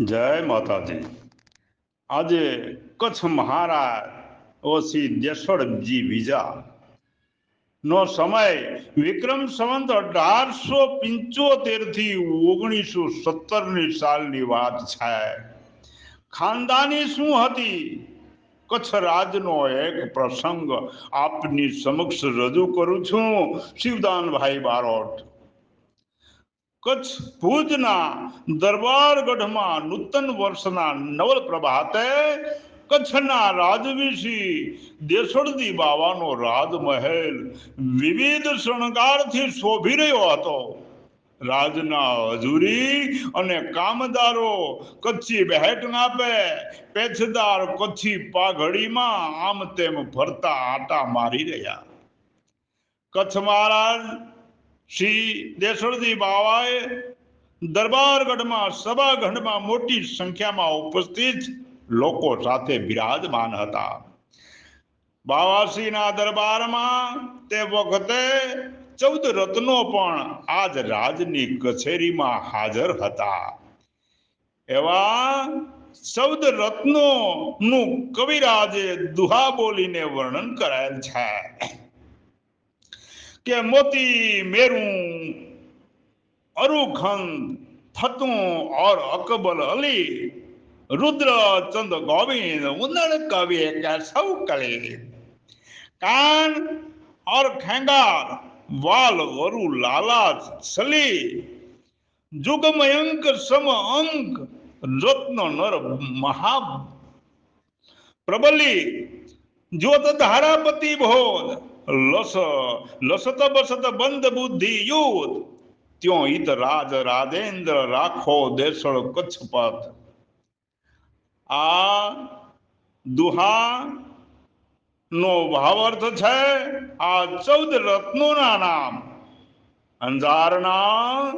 જય માતાજી. આજે કચ્છ મહારાજ ઓસી દેશોડજી બીજા નો સમય વિક્રમ સંવંત અઢારસો પંચોતેરથી ઓગણીસો સત્તરની સાલની વાત છે. ખાનદાની શું હતી? કચ્છ રાજનો એક પ્રસંગ આપની સમક્ષ રજૂ કરું છું. શિવદાનભાઈ બારોટ કચ્છ ભુજના દરબારગઢમાં નૂતન વર્ષના નવલ પ્રભાતે કચ્છના રાજવીશી દેસોડદી બાવાનો રાજમહેલ વિવિધ શણગારથી શોભી રહ્યો હતો. રાજના હજુરી અને કામદારો કચ્છી બહેટ નાપે પેછદાર કચ્છી પાઘડીમાં આમ તેમ ફરતા આટા મારી રહ્યા. કચ્છ મહારાજ શ્રી દેસળજી બાવાએ દરબારગઢમાં સભાગઢમાં મોટી સંખ્યામાં ઉપસ્થિત લોકો સાથે બિરાજમાન હતા. બાવાશ્રીના દરબારમાં તે વખતે ચૌદ રત્નો પણ આજ રાજની કચેરીમાં હાજર હતા. એવા ચૌદ રત્નો નું કવિરાજે દુહા બોલીને વર્ણન કરાયેલ છે. કે મોતી મેરું અરુખન થતું ઓર અકબલ અલી, રુદ્ર ચંદ ગોવિંદ ઉનળ કવિ કે સૌ કળી કાન ઓર ખેંગાર, વાલ વરુ લાલા સલી જુગમયંક સમ અંક રત્ન નર મહા પ્રબલી, જ્યોત ધારાપતિ ભોજ લસ લસત બસત બંધ બુદ્ધિ યુદ્ધ. ત્યો હિત રાજ રાજેન્દ્ર રાખો દેશળ કચ્છ પથ આ દુહા નો ભાવાર્થ છે, આ ચૌદ રત્નોના નામ. અંજારના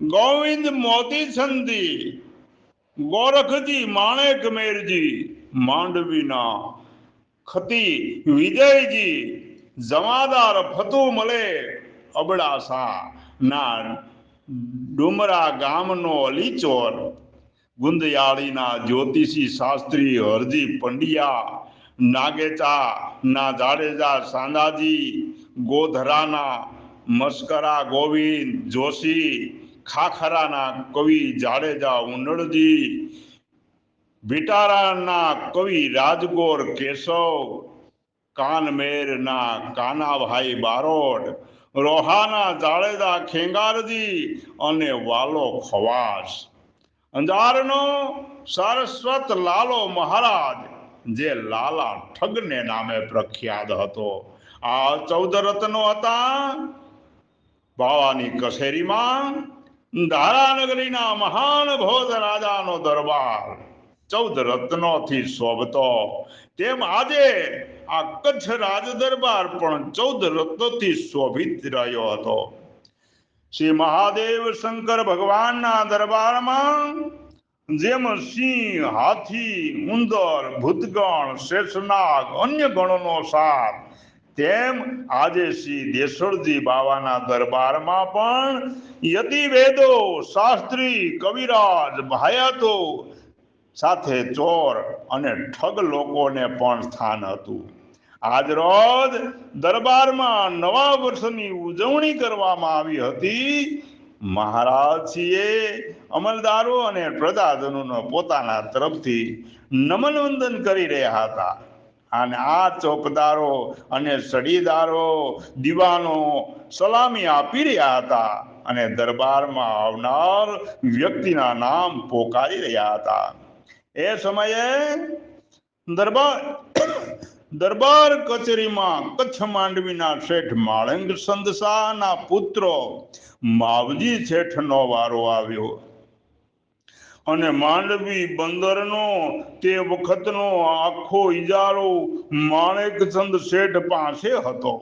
ગોવિંદ મોતી સંધી ગોરખજી માણેક મેરજી માંડવીના ખતી વિજયજી જમાદાર ફતુ મળે અબડાસા. ના ડુમરા ગામનો અલીચોર ગુંદયાળીના જ્યોતિષી શાસ્ત્રી હરજી પંડ્યા. નાગેચા, ના જાડેજા સાંદાજી. ગોધરાના મસ્કરા ગોવિંદ જોશી. ખાખરાના કવિ જાડેજા ઉંડળજી. ભીટારાના કવિ રાજગોર કેશવ. કાનમેરના કાનાભાઈ બારોટ રોહાના જાડેજા ખેંગારજી અને વાલો ખવાસ. અંજારનો સારસ્વત લાલો મહારાજ, જે લાલા ઠગને નામે પ્રખ્યાત હતો. આ ચૌદ રત્નો હતા બાવાની કસેરીમાં ધારાનગરીના મહાન ભોજ રાજાનો દરબાર. ચૌદ રત્નોથી શોભતો. તેમ આજે આ કચ્છ રાજ દરબાર પણ ચૌદ રત્નોથી શોભિત રહ્યો હતો. શ્રી મહાદેવ શંકર ભગવાનના દરબારમાં જેમ સિંહ, હાથી, ઉંદર, ભૂતગણ, શેષનાગ, અન્ય ગણોનો સાથ, તેમ આજે શ્રી દેશોરજી બાવાના દરબારમાં પણ યતિ વેદો શાસ્ત્રી, કવિરાજ, ભાયાતો સાથે ચોર અને ઠગ લોકોને પણ સ્થાન હતું. આજ રોજ દરબારમાં નવા વર્ષની ઉજવણી કરવામાં આવી હતી. મહારાજજીએ અમલદારો અને પ્રજાજનોનો પોતાના તરફથી નમન વંદન કરી રહ્યા હતા. અને આ ચોકદારો અને સડીદારો દીવાનો સલામી આપી રહ્યા હતા અને દરબારમાં આવનાર વ્યક્તિના નામ પોકારી રહ્યા હતા. એ સમયે દરબાર દરબાર કચેરીમાં કચ્છ માંડવીના શેઠ માળંગ સંદસાના પુત્રો માવજી શેઠનો વારો આવ્યો. અને માંડવી બંદરનો તે વખતનો આખો ઇજારો માણેકચંદ શેઠ પાસે હતો.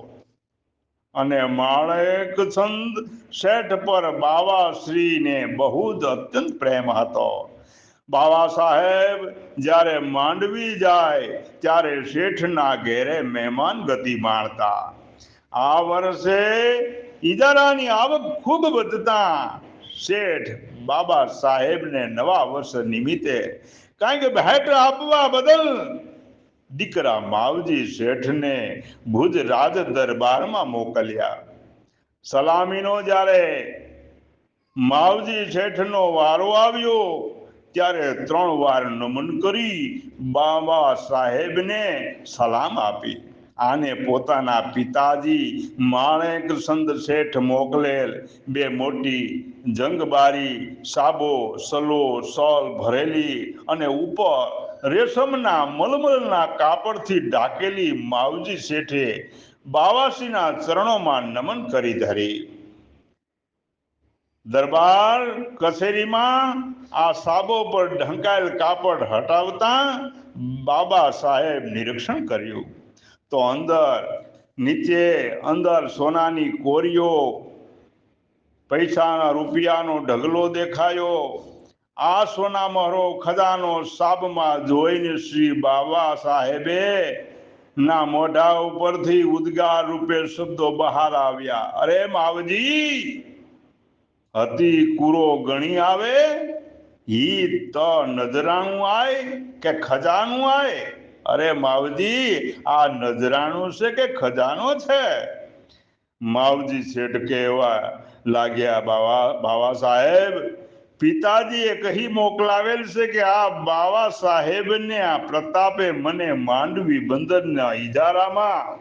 અને માણેકચંદ શેઠ પર બાવા શ્રીને બહુ જ અત્યંત પ્રેમ હતો. બાબા સાહેબ, જ્યારે માંડવી જાય, ત્યારે શેઠના ઘેરે મહેમાન ગતિ માણતા. આ વર્ષે ઈજારાની આવક ખૂબ વધતા. શેઠ બાબા સાહેબને નવા વર્ષ નિમિત્તે કારણ કે ભેટ આપવા બદલ દીકરા માવજી શેઠને ભુજ રાજ દરબારમાં મોકલ્યા. સલામીનો જ્યારે માવજી શેઠનો વારો આવ્યો ત્યારે ત્રણ વાર નમન કરી બાબા સાહેબને સલામ આપી. આને પોતાના પિતાજી માણેક સંત શેઠ મોકલેલ. બે મોટી જંગબારી, સાબો, સલો, સોલ ભરેલી અને ઉપર રેશમના મલમલના કાપડથી ઢાકેલી માવજી શેઠે બાવાસીના ચરણોમાં નમન કરી ધરી. દરબાર કચેરીમાં આ સાબો પર ઢંકાયેલ કાપડ હટાવતા બાબા સાહેબ નિરીક્ષણ કર્યું. તો અંદર, નીચે અંદર સોનાની કોરીઓ, પૈસાના રૂપિયાનો ઢગલો દેખાયો. આ સોના મહરો ખજાનો સાબમાં જોઈને શ્રી બાબા સાહેબે ના મોઢા ઉપરથી ઉદ્ગાર રૂપે શબ્દો બહાર આવ્યા. અરે માવજી હતી કુરો ગણી આવે, ઈ ત નજરાણું આય કે ખજાનું આય? અરે માવજી, આ નજરાણું છે કે ખજાનો છે? માવજી શેઠ કહેવા લાગ્યા, બાવા બાવા સાહેબ, પિતાજીએ કહી મોકલાવેલ છે કે આ બાવા સાહેબને આ પ્રતાપે મને માંડવી બંદરના ઇજારામાં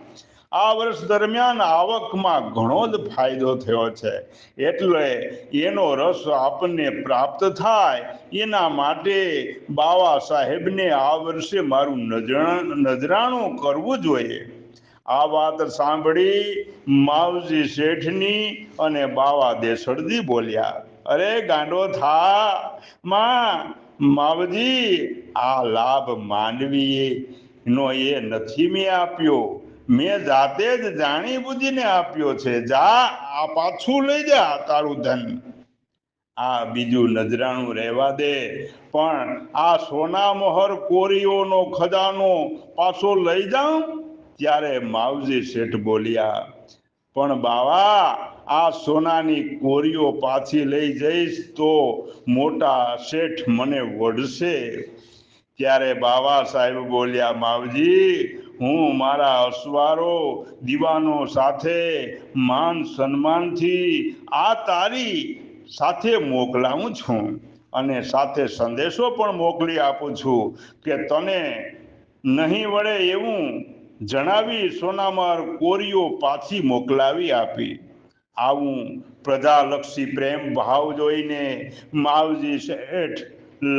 આ વર્ષ દરમિયાન આવકમાં ઘણો જ ફાયદો થયો છે. એટલે એનો રસ આપણને પ્રાપ્ત થાય એના માટે બાવા સાહેબને આ વર્ષે મારું નજરાણ કરવું જોઈએ. આ વાત સાંભળી માવજી શેઠની અને બાવા દેસડજી બોલ્યા, અરે ગાંડો થા, માં, માવજી, આ લાભ માનવીએ નો એ નથી મેં આપ્યો. મેં જાતે જ જાણી બુજીને આપ્યો છે. જા, આ પાછું લઈ જા તારું ધન. આ બીજું નજરાણું રહેવા દે. પણ આ સોના મોહર કોરીઓનો ખજાનો પાછો લઈ જાઉં? ત્યારે માવજી શેઠ બોલ્યા, પણ બાવા, આ સોનાની કોરીઓ પાછી લઈ જઈશ તો મોટા શેઠ મને વઢશે. ત્યારે બાવા સાહેબ બોલ્યા, માવજી હું મારા અસવારો દીવાનો સાથે માન સન્માનથી આ તારી સાથે મોકલાવું છું અને સાથે સંદેશો પણ મોકલી આપું છું કે તને નહીં વળે એવું જણાવી સોનામાર કોરીઓ પાછી મોકલાવી આપી. આવું પ્રજાલક્ષી પ્રેમ ભાવ જોઈને માવજી શેઠ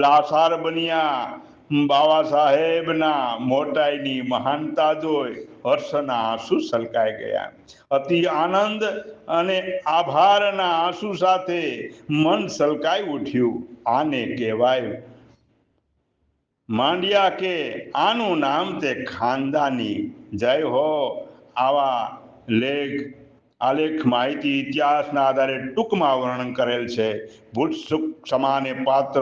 લાસાર બન્યા. બાબા સાહેબના મોટાઈની મહાનતા જોઈ હર્ષના આંસુ સલકાઈ ગયા. અતિ આનંદ અને આભારના આંસુ સાથે મન સલકાઈ ઉઠ્યું. આને કહેવાય માંડ્યા કે આનું નામ તે ખાનદાની. જય હો આવા લેખ આલેખ માહિતી ઇતિહાસના આધારે ટૂંકમાં વર્ણન કરેલ છે. ભૂત સુખ સમાને પાત્ર.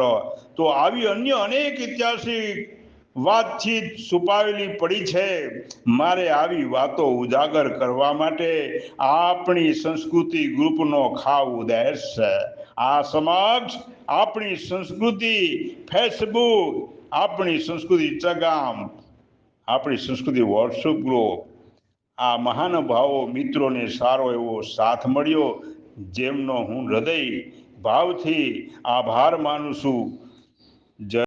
તો આવી અન્ય અનેક ઐતિહાસિક વાતચીત છુપાવેલી પડી છે. મારે આવી વાતો ઉજાગર કરવા માટે આપણી સંસ્કૃતિ ગ્રુપનો ખાવ ઉદેશ છે. આ સમક્ષ આપણી સંસ્કૃતિ ફેસબુક, આપણી સંસ્કૃતિ ચગામ, આપણી સંસ્કૃતિ વોટ્સઅપ ગ્રુપ આ મહાનુભાવો મિત્રોને સારો એવો સાથ મળ્યો, જેમનો હું હૃદય ભાવથી આભાર માનું છું. જય